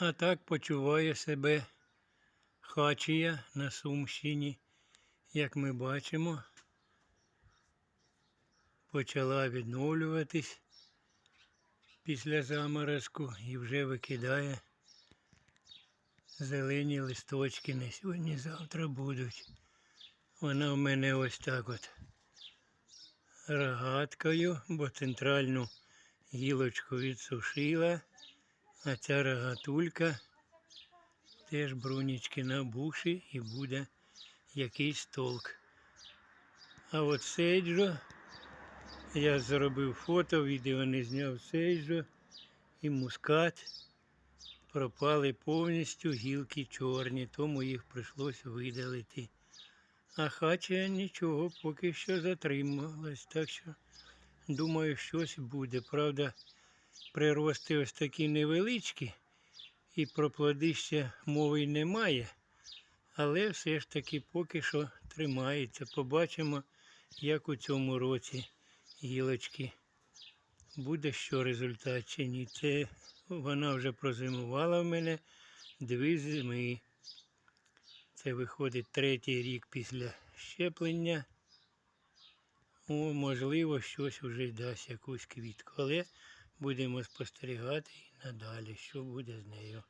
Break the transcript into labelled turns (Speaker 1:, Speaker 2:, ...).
Speaker 1: А так почуває себе хачія на Сумщині, як ми бачимо. Почала відновлюватись після заморозку і вже викидає зелені листочки. Не сьогодні, завтра будуть. Вона в мене ось так от рогаткою, бо центральну гілочку відсушила, а ця рогатулька теж брунічки набухші і буде якийсь толк. А от сейджо, я зробив фото, відео не зняв сейджо і мускат пропали повністю гілки чорні, тому їх прийшлось видалити. А хача нічого поки що затрималась, так що думаю, щось буде. Правда, прирости ось такі невеличкі, і про плоди мови й немає. Але все ж таки поки що тримається. Побачимо, як у цьому році гілочки. Буде що результат чи ні. Це вона вже прозимувала в мене дві зими. Це виходить третій рік після щеплення. О, можливо, щось вже дасть якусь квітку. Але будемо спостерігати і надалі, що буде з нею.